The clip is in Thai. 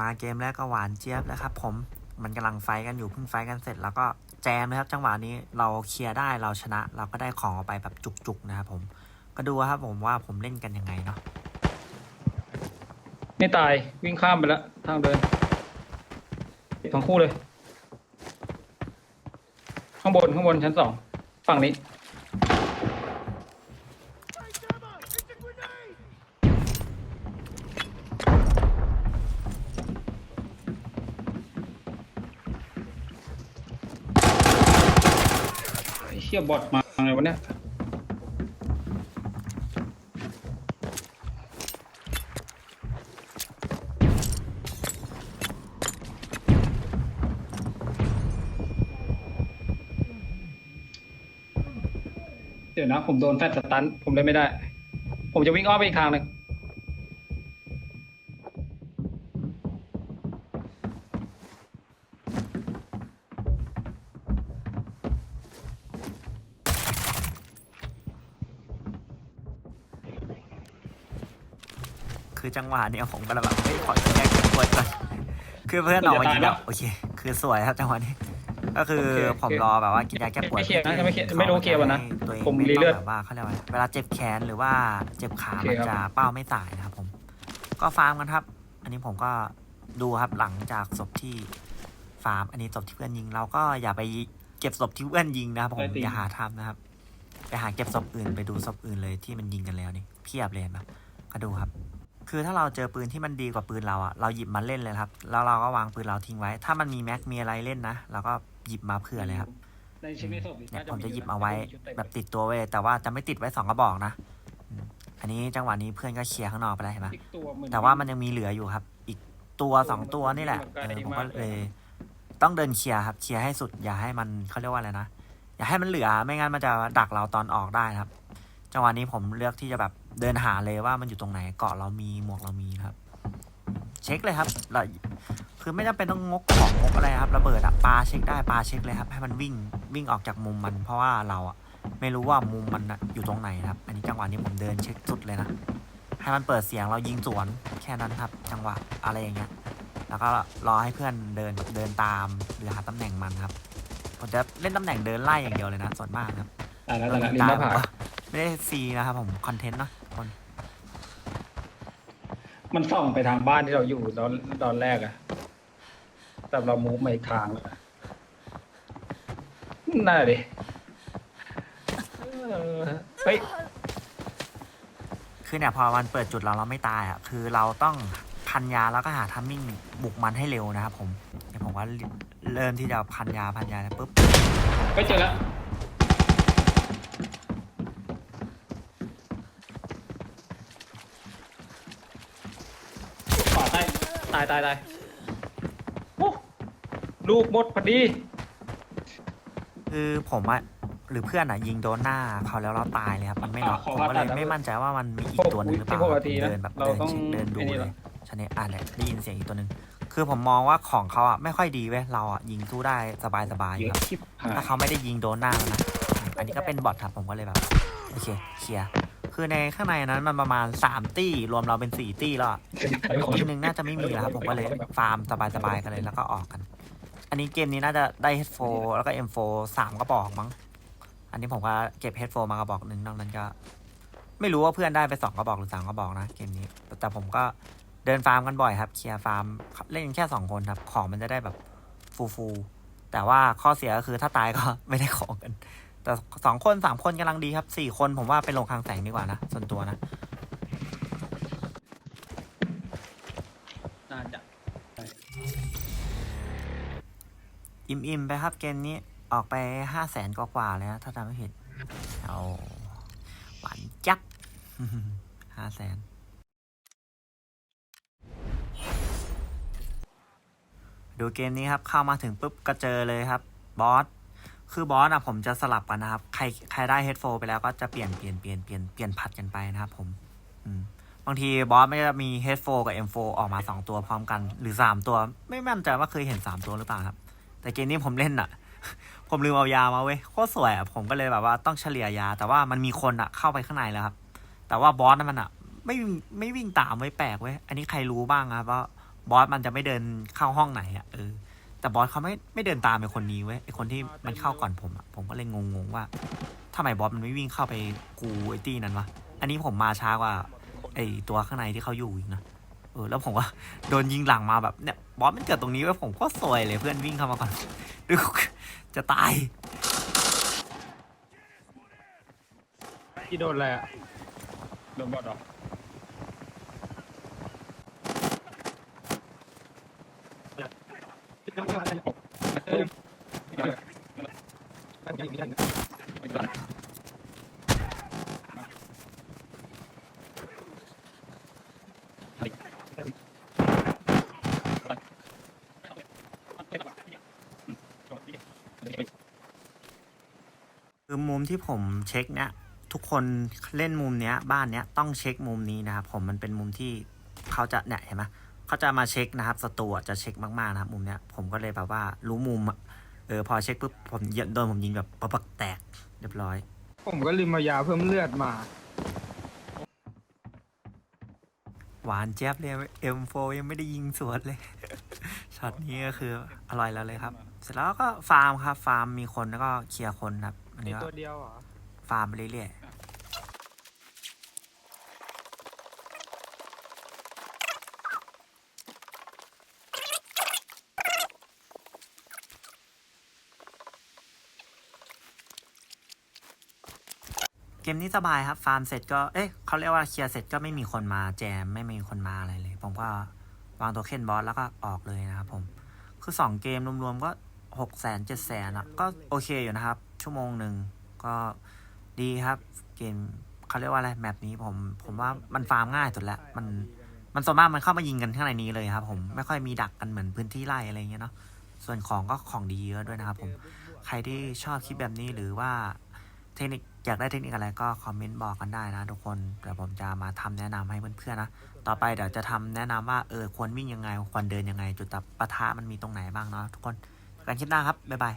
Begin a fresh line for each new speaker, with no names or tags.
มาเกมแรกก็หวานเจี๊ยบแล้วครับ ผมมันกำลังไฟกันอยู่เพิ่งไฟกันเสร็จ แล้วก็แจมนะครับ จังหวะนี้เราเคลียร์ได้เราชนะ เราก็ได้ของออกไปแบบจุกๆนะครับผมก็ดูครับผมว่าผมเล่นกันยังไงเนาะ
ไม่ตายวิ่งข้ามไปแล้วทางเดินทั้งคู่เลย ข้างบนข้างบนชั้นสองฝั่งนี้ ชี่ยบอดมาไงวะเนี่ยเดี๋ยวนะ ผมโดนแฟตสตัน ผมเลยไม่ได้ ผมจะวิ่งอ้อมไปอีกทางหนึ่ง
คือจังหวะเนี้ยผมก็เลยแบบเฮ้ยขอแยกกันปวดก่อนคือเพื่อนออกมายิงแล้วโอเค คือสวยครับจังหวะนี้ ก็คือผมรอแบบว่ากินยาแก้ปวด
ไม่เคลียร์นะไม่เคลียร์ไม่รู้เคลียร์วะนะ
ตัวเอง
ผม
ไม่
รี
ต้อ
เลืองด
แบบว่าเขาเรียกว่าอะไรเวลาเจ็บแขนหรือว่าเจ็บขา
โอเค
มัน
ครับ
จะเป้าไม่สายนะครับผม ก็ฟาร์มกันครับ อันนี้ผมก็ดูครับหลังจากศพที่ฟาร์ม อันนี้ศพที่เพื่อนยิง เราก็อย่าไปเก็บศพที่เพื่อนยิงนะครับผมอย่าหาทำนะครับไปหาเก็บศพอื่นไปดูศพอื่นเลยที่มันยิงกันแล้วนี่เพียบเลยเห็นปะก็ดูครับ คือถ้าเราเจอปืนที่มันดีกว่าปืนเราอะเราหยิบมาเล่นเลยครับ แล้วเราก็วางปืนเราทิ้งไว้ ถ้ามันมีแม็กมีอะไรเล่นนะเราก็หยิบมาเผื่อเลยครับ
ในเช็คในศพ
เนี่ยผมจะหยิบเอาไว้แบบติดตัวไว้เลยแต่ว่าจะไม่ติดไว้สองกระบอกนะอืมอันนี้จังหวะนี้เพื่อนก็เคลียร์ข้างนอกไปแล้วเห็นไหม
อีกตัวเหมือน
แต่ว่ามันยังมีเหลืออยู่ครับ อีกตัวสองตัวนี่แหละเออผมก็เลยต้องเดินเคลียร์ครับเคลียร์ให้สุดอย่าให้มันเขาเรียกว่าอะไรนะอย่าให้มันเหลือไม่งั้นมันจะดักเราตอนออกได้นะครับ จังหวะนี้ผมเลือกที่จะแบบ เดินหาเลยว่ามันอยู่ตรงไหนเกาะเรามีหมวกเรามีนะครับ เช็คเลยครับเราคือไม่จำเป็นต้องงกของงกอะไรครับระเบิดอะปาเช็คได้ปาเช็คเลยครับ ให้มันวิ่งวิ่งออกจากมุมมัน เพราะว่าเราอะไม่รู้ว่ามุมมันน่ะอยู่ตรงไหนนะครับ อันนี้จังหวะนี้ผมเดินเช็คสุดเลยนะให้มันเปิดเสียงเรายิงสวนแค่นั้นครับ จังหวะอะไรอย่างเงี้ยแล้วก็รอให้เพื่อนเดินเดินตามหรือหาตำแหน่งมันครับผมจะเล่นตำแหน่งเดินไล่อย่างเดียวเลยนะส่วนมากครับ
ตายแล้วตายแล้วลิ้นหน้าผาก
ไม่ได้ซีนะครับผมคอนเทนต์เนาะ คน
มันส่องไปทางบ้านที่เราอยู่ตอนตอนแรกอะแต่เรามูฟมาอีกทางแล้วน่าดิเออเฮ้ย
คือเนี่ยพอมันเปิดจุดเราเราไม่ตายอะคือเราต้องพันยาแล้วก็หาทัมมิ่งบุกมันให้เร็วนะครับผมเดี๋ยวผมว่าเริ่มที่จะพันยาพันยาเนี่ยปุ๊บ
ไปเจอแล้วขวาใต้ตายตายตายโอ้ลูกหมดพอดี
คือผมอะหรือเพื่อนอะยิงโดนหน้าเขาแล้วเราตายเลยครับมันไม่น็อก
อะขอ
ผมก็เลย
ผ่าตัด
ไม่มั่นใจว่ามันมีอี
พ
ก
วก
ตัวหนึงหรือเปล่า
ที่พวกอาทีนะ
เดินแบบ
เรา
เดิน
ต้อง
เช็คเดินดู
ไอ้นี่
เล
เหรอ
ยชนนี้อะเนี่ยได้ยินเสียงอีกตัวหนึ่งคือผมมองว่าของเขาอะไม่ค่อยดีเว้ยเราอะยิงสู้ได้สบายสบายๆอ
เย
ยู่
อะ
ครับ
ชิบหาย
ถ้าเขาไม่ได้ยิงโดนหน้ามันนะอันนี้ก็เป็นบอทครับผมก็เลยแบบโอเคเคลียร์ คือในข้างในนั้นมันประมาณสามตี้รวมเราเป็นสี่ตี้แล้วอะทีหนึ่งน่าจะไม่มีแล้วครับผมก็เลยฟาร์มสบายๆกันเลยแล้วก็ออกกัน อันนี้เกมนี้น่าจะได้ H4 แล้วก็ M4 สามกระบอกมั้ง อันนี้ผมก็เก็บ H4 มากระบอกหนึ่งนอกนั้นก็ ไม่รู้ว่าเพื่อนได้ไปสองกระบอกหรือสามกระบอกนะเกมนี้ แต่ผมก็เดินฟาร์มกันบ่อยครับเคลียร์ฟาร์มเล่นกันแค่สองคนครับของมันจะได้แบบฟูๆแต่ว่าข้อเสียก็คือถ้าตายก็ไม่ได้ของกัน แต่สองคนสามคนกำลังดีครับสี่คนผมว่าไปลงคลังแสงดีกว่านะ ส่วนตัวนะ
น่าจะ
อิ่มๆไปครับเกมนี้ออกไปห้าแสนกว่าๆเลยนะ ถ้าจำไม่ผิดเอาหวานจักห้าแสนดูเกมนี้ครับเข้ามาถึงปุ๊บก็เจอเลยครับ บอส คือบอสอะผมจะสลับกันนะครับ ใครใครได้เฮดโฟไปแล้วก็จะเปลี่ยนเปลี่ยนเปลี่ยนเปลี่ยนเปลี่ยนผัดกันไปนะครับผมอืมบางทีบอสไม่ได้มี H4 กับ M4 ออกมา2ตัวพร้อมกัน หรือ3ตัว ไม่มั่นใจว่าเคยเห็น3ตัวหรือเปล่าครับ แต่เกมนี้ผมเล่นอะผมลืมเอายามาเว้ยโคตรสวยอะผมก็เลยแบบว่าต้องเฉลี่ยยา แต่ว่ามันมีคนอะเข้าไปข้างในแล้วครับ แต่ว่าบอสนั้นมันอะไม่ไม่วิ่งตามไว้แปลกเว้ยอันนี้ใครรู้บ้างครับว่าบอสมันจะไม่เดินเข้าห้องไหนอะเออ แต่บอสเขาไม่ไม่เดินตามไอคนนี้เว้ยไอคนที่มันเข้าก่อนผมอะผมก็เลยงงๆว่าทำไมบอสมันไม่วิ่งเข้าไปกูไอตี้นั้นวะอันนี้ผมมาช้ากว่าไอตัวข้างในที่เขาอยู่อีกนะเออแล้วผมก็โดนยิงหลังมาแบบเนี่ยบอสมันเกิดตรงนี้ไว้ยผมก็ซวยเลยเพื่อนวิ่งเข้ามาก่อนดูจะตาย
ที่โดนอะไรอะ
โดนบอดเหรอ
คือมุมที่ผมเช็คเนี่ยทุกคนเล่นมุมเนี้ย บ้านเนี้ยต้องเช็คมุมนี้นะครับผมมันเป็นมุมที่เขาจะเนี่ยเห็นไหม เขาจะมาเช็คนะครับสตูอะจะเช็คมากๆนะครับมุมเนี้ยผมก็เลยแบบว่ารู้มุมอะเออพอเช็คปุ๊บผมยิงโดนผมยิงแบบปะปักแตกเรียบร้อย
ผมก็ลืมมายาเพิ่มเลือดมา
หวานเจี๊ยบเลยเอ็มโฟยังไม่ได้ยิงสวนเลย ช็อตนี้ก็คืออร่อยแล้วเลยครับ เสร็จแล้วก็ฟาร์มครับ ฟาร์มมีคนแล้วก็เคลียร์คนครับอัน
มี
นี้ก็
ตัวเดียวเหรอ
ฟาร์มไปเรื่อยๆ เกมนี้สบายครับ ฟาร์มเสร็จก็ เอ๊ะเขาเรียกว่าเคลียร์เสร็จก็ไม่มีคนมาแจม ไม่มีคนมาอะไรเลย ผมก็วางตัวเคนบอสแล้วก็ออกเลยนะครับผม คือสองเกมรวมๆก็หกแสนเจ็ดแสนอะ ก็โอเคอยู่นะครับ ชั่วโมงหนึ่งก็ดีครับ เกมเขาเรียกว่าอะไรแมปนี้ผม ผมว่ามันฟาร์มง่ายสุดแล้วมันมันส่วนมากมันเข้ามายิงกันข้างในนี้เลยครับ ผมไม่ค่อยมีดักกันเหมือนพื้นที่ไร่อะไรเงี้ยเนาะส่วนของก็ของดีเยอะด้วยนะครับ ผมใครที่ชอบคลิปแบบนี้หรือว่าเทคนิค อยากได้เทคนิคอะไรก็คอมเมนต์บอกกันได้นะทุกคนเดี๋ยวผมจะมาทำแนะนำให้เพื่อนๆนะต่อไปเดี๋ยวจะทำแนะนำว่าเออควรวิ่งยังไงควรเดินยังไง จุดตับปะทะมันมีตรงไหนบ้างเนาะทุกคนกันคลิปหน้าครับบ๊ายบาย